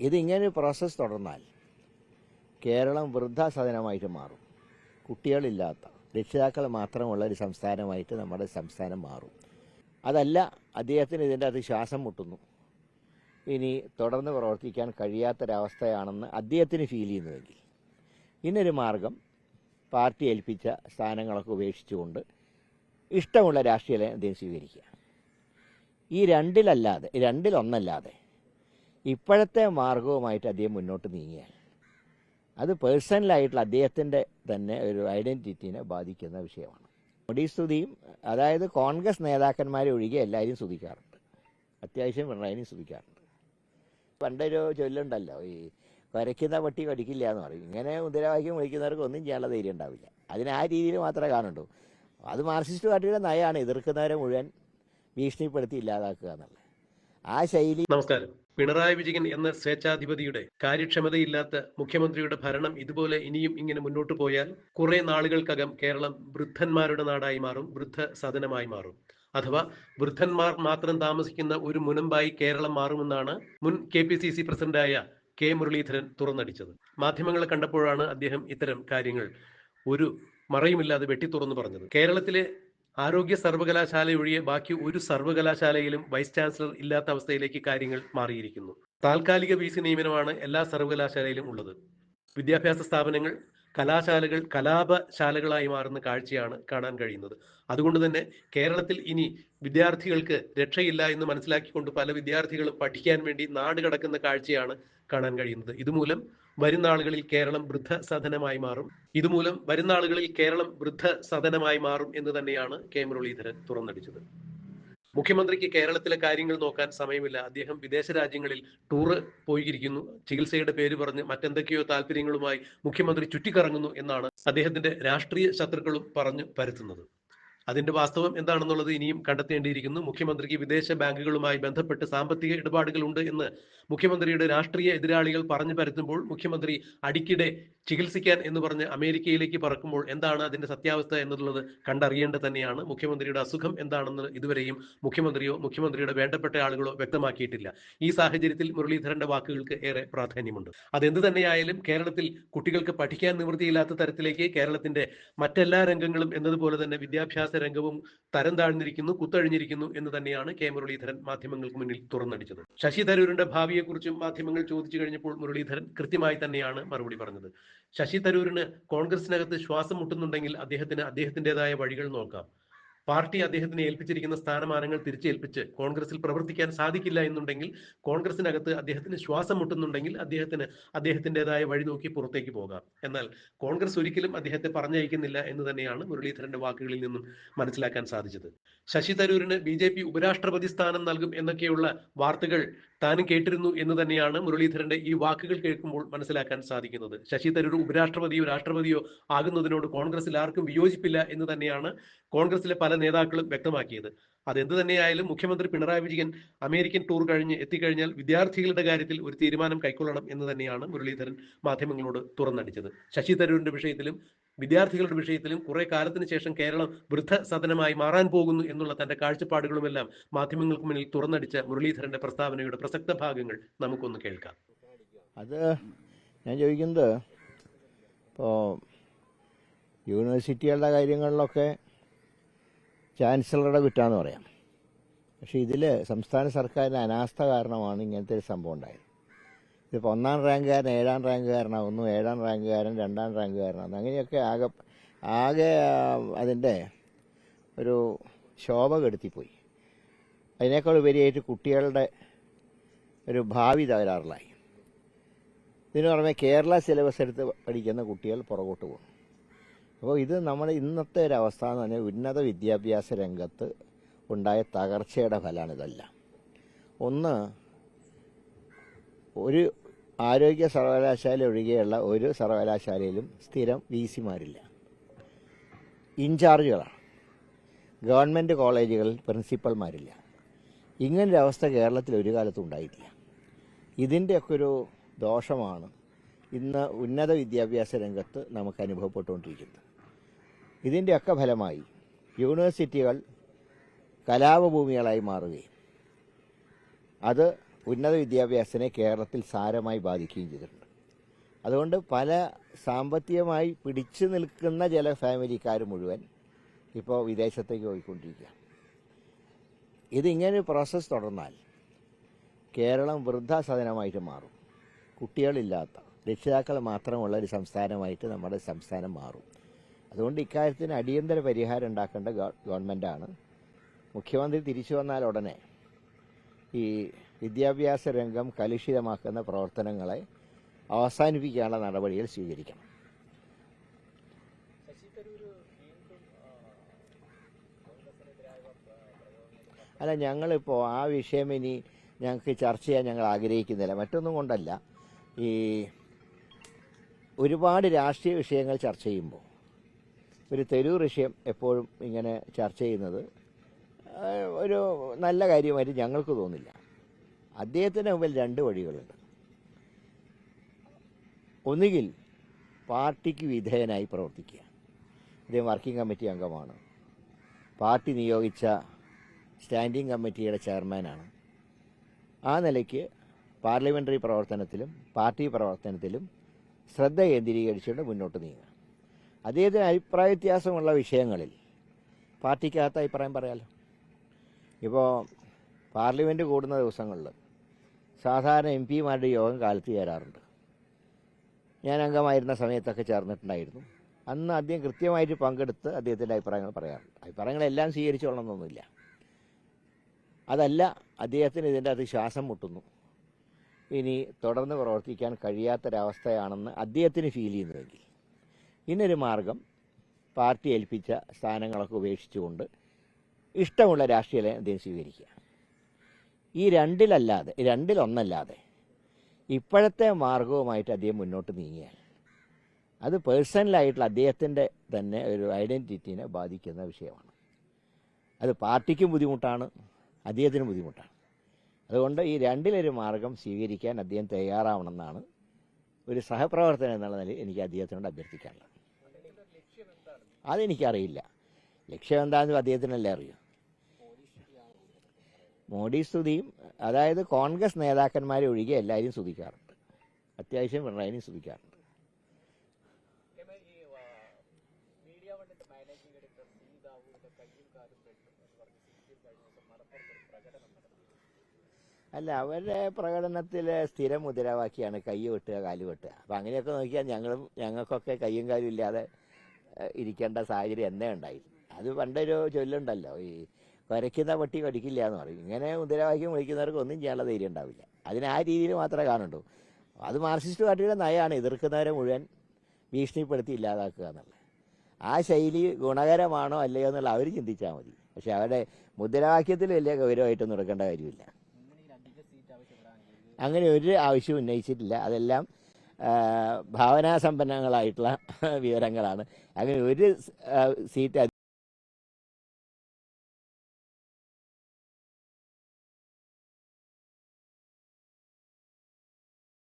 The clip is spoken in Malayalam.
ഇതിങ്ങനെ പ്രോസസ്സ് തുടർന്നാൽ കേരളം വൃദ്ധാസദനമായിട്ട് മാറും. കുട്ടികളില്ലാത്ത രക്ഷിതാക്കൾ മാത്രമുള്ള ഒരു സംസ്ഥാനമായിട്ട് നമ്മുടെ സംസ്ഥാനം മാറും. അതല്ല അദ്ദേഹത്തിന് ഇതിന്റെ അത് ശ്വാസം മുട്ടുന്നു. ഇനി തുടർന്ന് പ്രവർത്തിക്കാൻ കഴിയാത്തൊരവസ്ഥയാണെന്ന് അദ്ദേഹത്തിന് ഫീൽ ചെയ്യുന്നുവെങ്കിൽ. ഇന്നൊരു മാർഗം പാർട്ടി ഏൽപ്പിച്ച സ്ഥാനങ്ങളൊക്കെ ഉപേക്ഷിച്ചുകൊണ്ട് ഇഷ്ടമുള്ള രാഷ്ട്രീയ അദ്ദേഹം സ്വീകരിക്കുക. ഈ രണ്ടിലല്ലാതെ രണ്ടിലൊന്നല്ലാതെ ഇപ്പോഴത്തെ മാർഗവുമായിട്ട് അദ്ദേഹം മുന്നോട്ട് നീങ്ങിയാൽ അത് പേഴ്സണലായിട്ടുള്ള അദ്ദേഹത്തിന്റെ തന്നെ ഒരു ഐഡന്റിറ്റിനെ ബാധിക്കുന്ന വിഷയമാണ്. മോഡി സ്തുതിയും അതായത് കോൺഗ്രസ് നേതാക്കന്മാരെ ഒഴികെ എല്ലാവരും സ്തുതിക്കാറുണ്ട്. അത്യാവശ്യം പിണറായിനും സ്തുതിക്കാറുണ്ട്. പണ്ടൊരു ചൊല്ലുണ്ടല്ലോ ഈ വരയ്ക്കുന്ന പട്ടി കടിക്കില്ല എന്ന് പറയും. ഇങ്ങനെ മുദ്രാവാക്യം വിളിക്കുന്നവർക്ക് ഒന്നും ചെയ്യാനുള്ള ധൈര്യം ഉണ്ടാവില്ല. അതിന് ആ രീതിയിൽ മാത്രമേ കാണുള്ളൂ. അത് മാർക്സിസ്റ്റ് പാർട്ടിയുടെ നയമാണ്. എതിർക്കുന്നവരെ മുഴുവൻ ഭീഷണിപ്പെടുത്തി ഇല്ലാതാക്കുക എന്നുള്ളത്. ആ ശൈലി നമസ്കാരം. പിണറായി വിജയൻ എന്ന സ്വേച്ഛാധിപതിയുടെ കാര്യക്ഷമതയില്ലാത്ത മുഖ്യമന്ത്രിയുടെ ഭരണം ഇതുപോലെ ഇനിയും ഇങ്ങനെ മുന്നോട്ട് പോയാൽ കുറെ നാളുകൾക്കകം കേരളം വൃദ്ധന്മാരുടെ നാടായി മാറും വൃദ്ധ സദനമായി മാറും. അഥവാ വൃദ്ധന്മാർ മാത്രം താമസിക്കുന്ന ഒരു മുനമ്പായി കേരളം മാറുമെന്നാണ് മുൻ കെ പി സി സി പ്രസിഡന്റായ കെ മുരളീധരൻ തുറന്നടിച്ചത്. മാധ്യമങ്ങളെ കണ്ടപ്പോഴാണ് അദ്ദേഹം ഇത്തരം കാര്യങ്ങൾ ഒരു മറയുമില്ലാതെ വെട്ടി തുറന്നു പറഞ്ഞത്. കേരളത്തിലെ ആരോഗ്യ സർവകലാശാല ഒഴികെ ബാക്കി ഒരു സർവകലാശാലയിലും വൈസ് ചാൻസലർ ഇല്ലാത്ത അവസ്ഥയിലേക്ക് കാര്യങ്ങൾ മാറിയിരിക്കുന്നു. താൽക്കാലിക വി സി നിയമനമാണ് എല്ലാ സർവകലാശാലയിലും ഉള്ളത്. വിദ്യാഭ്യാസ സ്ഥാപനങ്ങൾ കലാശാലകൾ കലാപശാലകളായി മാറുന്ന കാഴ്ചയാണ് കാണാൻ കഴിയുന്നത്. അതുകൊണ്ട് തന്നെ കേരളത്തിൽ ഇനി വിദ്യാർത്ഥികൾക്ക് രക്ഷയില്ല എന്ന് മനസ്സിലാക്കിക്കൊണ്ട് പല വിദ്യാർത്ഥികളും പഠിക്കാൻ വേണ്ടി നാട് കടക്കുന്ന കാഴ്ചയാണ് കാണാൻ കഴിയുന്നത്. ഇതുമൂലം വരുന്ന ആളുകളിൽ കേരളം വൃദ്ധസദനമായി മാറും. ഇതുമൂലം വരുന്ന ആളുകളിൽ കേരളം വൃദ്ധസദനമായി മാറും എന്ന് തന്നെയാണ് കെ. മുരളീധരൻ തുറന്നടിച്ചത്. മുഖ്യമന്ത്രിക്ക് കേരളത്തിലെ കാര്യങ്ങൾ നോക്കാൻ സമയമില്ല. അദ്ദേഹം വിദേശ രാജ്യങ്ങളിൽ ടൂറ് പോയിരിക്കുന്നു. ചികിത്സയുടെ പേര് പറഞ്ഞ് മറ്റെന്തൊക്കെയോ താല്പര്യങ്ങളുമായി മുഖ്യമന്ത്രി ചുറ്റിക്കറങ്ങുന്നു എന്നാണ് അദ്ദേഹത്തിന്റെ രാഷ്ട്രീയ ശത്രുക്കളും പറഞ്ഞു പരത്തുന്നത്. അതിന്റെ വാസ്തവം എന്താണെന്നുള്ളത് ഇനിയും കണ്ടെത്തേണ്ടിയിരിക്കുന്നു. മുഖ്യമന്ത്രിക്ക് വിദേശ ബാങ്കുകളുമായി ബന്ധപ്പെട്ട് സാമ്പത്തിക ഇടപാടുകളുണ്ട് എന്ന് മുഖ്യമന്ത്രിയുടെ രാഷ്ട്രീയ എതിരാളികൾ പറഞ്ഞു പരത്തുമ്പോൾ മുഖ്യമന്ത്രി അടിക്കിടെ ചികിത്സിക്കാൻ എന്ന് പറഞ്ഞ് അമേരിക്കയിലേക്ക് പറക്കുമ്പോൾ എന്താണ് അതിന്റെ സത്യാവസ്ഥ എന്നുള്ളത് കണ്ടറിയേണ്ടത് തന്നെയാണ്. മുഖ്യമന്ത്രിയുടെ അസുഖം എന്താണെന്ന് ഇതുവരെയും മുഖ്യമന്ത്രിയോ മുഖ്യമന്ത്രിയുടെ വേണ്ടപ്പെട്ട ആളുകളോ വ്യക്തമാക്കിയിട്ടില്ല. ഈ സാഹചര്യത്തിൽ മുരളീധരന്റെ വാക്കുകൾക്ക് ഏറെ പ്രാധാന്യമുണ്ട്. അതെന്ത് തന്നെയായാലും കേരളത്തിൽ കുട്ടികൾക്ക് പഠിക്കാൻ നിവൃത്തിയില്ലാത്ത തരത്തിലേക്ക് കേരളത്തിന്റെ മറ്റെല്ലാ രംഗങ്ങളും എന്നതുപോലെ തന്നെ വിദ്യാഭ്യാസ രംഗവും തരം താഴ്ന്നിരിക്കുന്നു കുത്തഴിഞ്ഞിരിക്കുന്നു എന്ന് തന്നെയാണ് കെ മുരളീധരൻ മാധ്യമങ്ങൾക്ക് മുന്നിൽ തുറന്നടിച്ചത്. ശശി തരൂരിന്റെ ഭാവിയെക്കുറിച്ചും മാധ്യമങ്ങൾ ചോദിച്ചു കഴിഞ്ഞപ്പോൾ മുരളീധരൻ കൃത്യമായി തന്നെയാണ് മറുപടി പറഞ്ഞത്. ശശി തരൂരിന് കോൺഗ്രസിനകത്ത് ശ്വാസം മുട്ടുന്നുണ്ടെങ്കിൽ അദ്ദേഹത്തിന് അദ്ദേഹത്തിന്റെതായ വഴികൾ നോക്കാം. പാർട്ടി അദ്ദേഹത്തിന് ഏൽപ്പിച്ചിരിക്കുന്ന സ്ഥാനമാനങ്ങൾ തിരിച്ചേൽപ്പിച്ച് കോൺഗ്രസിൽ പ്രവർത്തിക്കാൻ സാധിക്കില്ല എന്നുണ്ടെങ്കിൽ കോൺഗ്രസിനകത്ത് അദ്ദേഹത്തിന് ശ്വാസം മുട്ടുന്നുണ്ടെങ്കിൽ അദ്ദേഹത്തിന് അദ്ദേഹത്തിന്റെതായ വഴി നോക്കി പുറത്തേക്ക് പോകാം. എന്നാൽ കോൺഗ്രസ് ഒരിക്കലും അദ്ദേഹത്തെ പറഞ്ഞയക്കുന്നില്ല എന്ന് തന്നെയാണ് മുരളീധരന്റെ വാക്കുകളിൽ നിന്നും മനസ്സിലാക്കാൻ സാധിച്ചത്. ശശി തരൂരിന് ബി ജെ പി ഉപരാഷ്ട്രപതി സ്ഥാനം നൽകും എന്നൊക്കെയുള്ള വാർത്തകൾ താനും കേട്ടിരുന്നു എന്ന് തന്നെയാണ് മുരളീധരന്റെ ഈ വാക്കുകൾ കേൾക്കുമ്പോൾ മനസ്സിലാക്കാൻ സാധിക്കുന്നത്. ശശി തരൂർ ഉപരാഷ്ട്രപതിയോ രാഷ്ട്രപതിയോ ആകുന്നതിനോട് കോൺഗ്രസിൽ ആർക്കും വിയോജിപ്പില്ല എന്ന് തന്നെയാണ് കോൺഗ്രസിലെ പല നേതാക്കളും വ്യക്തമാക്കിയത്. അതെന്ത് തന്നെയായാലും മുഖ്യമന്ത്രി പിണറായി വിജയൻ അമേരിക്കൻ ടൂർ കഴിഞ്ഞ് എത്തിക്കഴിഞ്ഞാൽ വിദ്യാർത്ഥികളുടെ കാര്യത്തിൽ ഒരു തീരുമാനം കൈക്കൊള്ളണം എന്ന് തന്നെയാണ് മുരളീധരൻ മാധ്യമങ്ങളോട് തുറന്നടിച്ചത്. ശശി തരൂരിന്റെ വിഷയത്തിലും വിദ്യാർത്ഥികളുടെ വിഷയത്തിലും കുറെ കാലത്തിന് ശേഷം കേരളം വൃദ്ധ സദനമായി മാറാൻ പോകുന്നു എന്നുള്ള തന്റെ കാഴ്ചപ്പാടുകളുമെല്ലാം മാധ്യമങ്ങൾക്ക് മുന്നിൽ തുറന്നടിച്ച മുരളീധരന്റെ പ്രസ്താവനയുടെ പ്രസക്ത ഭാഗങ്ങൾ നമുക്കൊന്ന് കേൾക്കാം. അത് ഞാൻ ചോദിക്കുന്നത് ഇപ്പോൾ യൂണിവേഴ്സിറ്റികളുടെ കാര്യങ്ങളിലൊക്കെ ചാൻസലറുടെ കുറ്റാന്ന് പറയാം. പക്ഷേ ഇതിൽ സംസ്ഥാന സർക്കാരിന്റെ അനാസ്ഥ കാരണമാണ് ഇങ്ങനത്തെ ഒരു സംഭവം ഉണ്ടായത്. ഇതിപ്പോൾ ഒന്നാം റാങ്കുകാരൻ ഏഴാം റാങ്കുകാരനാവുന്നു ഏഴാം റാങ്കുകാരൻ രണ്ടാം റാങ്കുകാരനാവുന്നു. അങ്ങനെയൊക്കെ ആകെ ആകെ അതിന്റെ ഒരു ശോഭ കെടുത്തിപ്പോയി. അതിനേക്കാൾ ഉപരിയായിട്ട് കുട്ടികളുടെ ഒരു ഭാവി തകരാറിലായി. ഇതിന് പുറമെ കേരള സിലബസ് എടുത്ത് പഠിക്കുന്ന കുട്ടികൾ പുറകോട്ട് പോകും അപ്പോൾ ഇത് നമ്മുടെ ഇന്നത്തെ ഒരു അവസ്ഥ എന്ന് പറഞ്ഞാൽ ഉന്നത വിദ്യാഭ്യാസ രംഗത്ത് ഉണ്ടായ തകർച്ചയുടെ ഫലമാണ് ഇതെല്ലാം. ഒന്ന് ഒരു ആരോഗ്യ സർവകലാശാല ഒഴികെയുള്ള ഒരു സർവകലാശാലയിലും സ്ഥിരം വി സിമാരില്ല ഇൻചാർജുകളാണ്. ഗവൺമെന്റ് കോളേജുകളിൽ പ്രിൻസിപ്പൽമാരില്ല ഇങ്ങനൊരു അവസ്ഥ കേരളത്തിൽ ഒരു കാലത്തും ഉണ്ടായിട്ടില്ല. ഇതിന്റെയൊക്കെ ഒരു ദോഷമാണ് ഇന്ന് ഉന്നത വിദ്യാഭ്യാസ രംഗത്ത് നമുക്ക് അനുഭവപ്പെട്ടുകൊണ്ടിരിക്കുന്നത്. ഇതിന്റെയൊക്കെ ഫലമായി യൂണിവേഴ്സിറ്റികൾ കലാപഭൂമികളായി മാറുകയും അത് ഉന്നത വിദ്യാഭ്യാസത്തിനെ കേരളത്തിൽ സാരമായി ബാധിക്കുകയും ചെയ്തിട്ടുണ്ട്. അതുകൊണ്ട് പല സാമ്പത്തികമായി പിടിച്ചു നിൽക്കുന്ന ചില ഫാമിലിക്കാർ മുഴുവൻ ഇപ്പോൾ വിദേശത്തേക്ക് പോയിക്കൊണ്ടിരിക്കുകയാണ് ഇതിങ്ങനെ പ്രോസസ്സ് തുടർന്നാൽ കേരളം വൃദ്ധാസദനമായിട്ട് മാറും. കുട്ടികളില്ലാത്ത രക്ഷിതാക്കൾ മാത്രമുള്ള ഒരു സംസ്ഥാനമായിട്ട് നമ്മുടെ സംസ്ഥാനം മാറും. അതുകൊണ്ട് ഇക്കാര്യത്തിന് അടിയന്തര പരിഹാരം ഉണ്ടാക്കേണ്ട ഗവ- ഗവൺമെന്റാണ് മുഖ്യമന്ത്രി തിരിച്ചു വന്നാൽ ഉടനെ ഈ വിദ്യാഭ്യാസ രംഗം കലുഷിതമാക്കുന്ന പ്രവർത്തനങ്ങളെ അവസാനിപ്പിക്കാനുള്ള നടപടികൾ സ്വീകരിക്കണം. അല്ല ഞങ്ങളിപ്പോൾ ആ വിഷയം ഇനി ഞങ്ങൾക്ക് ചർച്ച ചെയ്യാൻ ഞങ്ങൾ ആഗ്രഹിക്കുന്നില്ല. മറ്റൊന്നും കൊണ്ടല്ല. ഈ ഒരുപാട് രാഷ്ട്രീയ വിഷയങ്ങൾ ചർച്ച ചെയ്യുമ്പോൾ ഒരു തെരുവ് വിഷയം എപ്പോഴും ഇങ്ങനെ ചർച്ച ചെയ്യുന്നത്. ഒരു നല്ല കാര്യമായിട്ട് ഞങ്ങൾക്ക് തോന്നില്ല. അദ്ദേഹത്തിന് മുമ്പിൽ രണ്ട് വഴികളുണ്ട്. ഒന്നുകിൽ പാർട്ടിക്ക് വിധേയനായി പ്രവർത്തിക്കുക. അദ്ദേഹം വർക്കിംഗ് കമ്മിറ്റി അംഗമാണ്. പാർട്ടി നിയോഗിച്ച സ്റ്റാൻഡിംഗ് കമ്മിറ്റിയുടെ ചെയർമാനാണ്. ആ നിലയ്ക്ക് പാർലമെന്ററി പ്രവർത്തനത്തിലും പാർട്ടി പ്രവർത്തനത്തിലും ശ്രദ്ധ കേന്ദ്രീകരിച്ചുകൊണ്ട് മുന്നോട്ട് നീങ്ങുക. അദ്ദേഹത്തിന് അഭിപ്രായ വ്യത്യാസമുള്ള വിഷയങ്ങളിൽ? പാർട്ടിക്കകത്ത് അഭിപ്രായം പറയാമല്ലോ ഇപ്പോൾ പാർലമെന്റ് കൂടുന്ന ദിവസങ്ങളിൽ സാധാരണ എം പിമാരുടെ യോഗം കാലത്ത് ചേരാറുണ്ട്. ഞാൻ അംഗമായിരുന്ന സമയത്തൊക്കെ ചേർന്നിട്ടുണ്ടായിരുന്നു. അന്ന് അദ്ദേഹം കൃത്യമായിട്ട് പങ്കെടുത്ത് അദ്ദേഹത്തിന്റെ അഭിപ്രായങ്ങൾ പറയാറുണ്ട്. അഭിപ്രായങ്ങളെല്ലാം സ്വീകരിച്ചോളണമെന്നൊന്നുമില്ല. അതല്ല അദ്ദേഹത്തിന് ഇതിന്റെ അത് ശ്വാസം മുട്ടുന്നു. ഇനി തുടർന്ന് പ്രവർത്തിക്കാൻ കഴിയാത്തൊരവസ്ഥയാണെന്ന് അദ്ദേഹത്തിന് ഫീൽ ചെയ്യുന്നുവെങ്കിൽ. ഇന്നൊരു മാർഗം പാർട്ടി ഏൽപ്പിച്ച സ്ഥാനങ്ങളൊക്കെ ഉപേക്ഷിച്ചുകൊണ്ട് ഇഷ്ടമുള്ള രാഷ്ട്രീയ അദ്ദേഹം സ്വീകരിക്കുക. ഈ രണ്ടിലല്ലാതെ രണ്ടിലൊന്നല്ലാതെ ഇപ്പോഴത്തെ മാർഗവുമായിട്ട് അദ്ദേഹം മുന്നോട്ട് നീങ്ങിയാൽ അത് പേഴ്സണലായിട്ടുള്ള അദ്ദേഹത്തിന്റെ തന്നെ ഒരു ഐഡന്റിറ്റിനെ ബാധിക്കുന്ന വിഷയമാണ്. അത് പാർട്ടിക്കും ബുദ്ധിമുട്ടാണ് അദ്ദേഹത്തിനും ബുദ്ധിമുട്ടാണ്. അതുകൊണ്ട് ഈ രണ്ടിലൊരു മാർഗം സ്വീകരിക്കാൻ അദ്ദേഹം തയ്യാറാവണമെന്നാണ് ഒരു സഹപ്രവർത്തനം എന്നുള്ള നിലയിൽ എനിക്ക് അദ്ദേഹത്തിനോട് അഭ്യർത്ഥിക്കാനുള്ളത്. അതെനിക്കറിയില്ല. ലക്ഷ്യം എന്താണെന്ന് അദ്ദേഹത്തിനല്ലേ അറിയൂ. മോഡി സ്തുതിയും അതായത് കോൺഗ്രസ് നേതാക്കന്മാരെ ഒഴികെ എല്ലാവരും സ്തുതിക്കാറുണ്ട്. അത്യാവശ്യം പിണറായിനും സ്തുതിക്കാറുണ്ട്. അല്ല അവരുടെ പ്രകടനത്തിൽ സ്ഥിരം മുദ്രാവാക്യാണ് കൈ വെട്ടുക കാൽ വെട്ടുക. അപ്പം അങ്ങനെയൊക്കെ നോക്കിയാൽ ഞങ്ങളും ഞങ്ങൾക്കൊക്കെ കൈയും കാലും ഇല്ലാതെ ഇരിക്കേണ്ട സാഹചര്യം എന്നേ ഉണ്ടായി അത് പണ്ടൊരു ചൊല്ലുണ്ടല്ലോ ഈ കുരയ്ക്കുന്ന പട്ടി കടിക്കില്ല എന്ന് പറയും. ഇങ്ങനെ മുദ്രാവാക്യം വിളിക്കുന്നവർക്ക് ഒന്നും ചെയ്യാനുള്ള ധൈര്യം ഉണ്ടാവില്ല. അതിന് ആ രീതിയിൽ മാത്രമേ കാണുള്ളൂ അത് മാർക്സിസ്റ്റ് പാർട്ടിയുടെ നയമാണ് എതിർക്കുന്നവരെ മുഴുവൻ ഭീഷണിപ്പെടുത്തി ഇല്ലാതാക്കുക എന്നുള്ളത്. ആ ശൈലി ഗുണകരമാണോ അല്ലയോ എന്നുള്ള അവർ ചിന്തിച്ചാൽ മതി. പക്ഷെ അവരുടെ മുദ്രാവാക്യത്തിൽ വലിയ ഗൗരവമായിട്ടൊന്നും എടുക്കേണ്ട കാര്യമില്ല. അങ്ങനെ ഒരു ആവശ്യം ഉന്നയിച്ചിട്ടില്ല. അതെല്ലാം ഭാവനാസമ്പന്നങ്ങളായിട്ടുള്ള വിവരങ്ങളാണ്. അങ്ങനെ ഒരു സീറ്റ്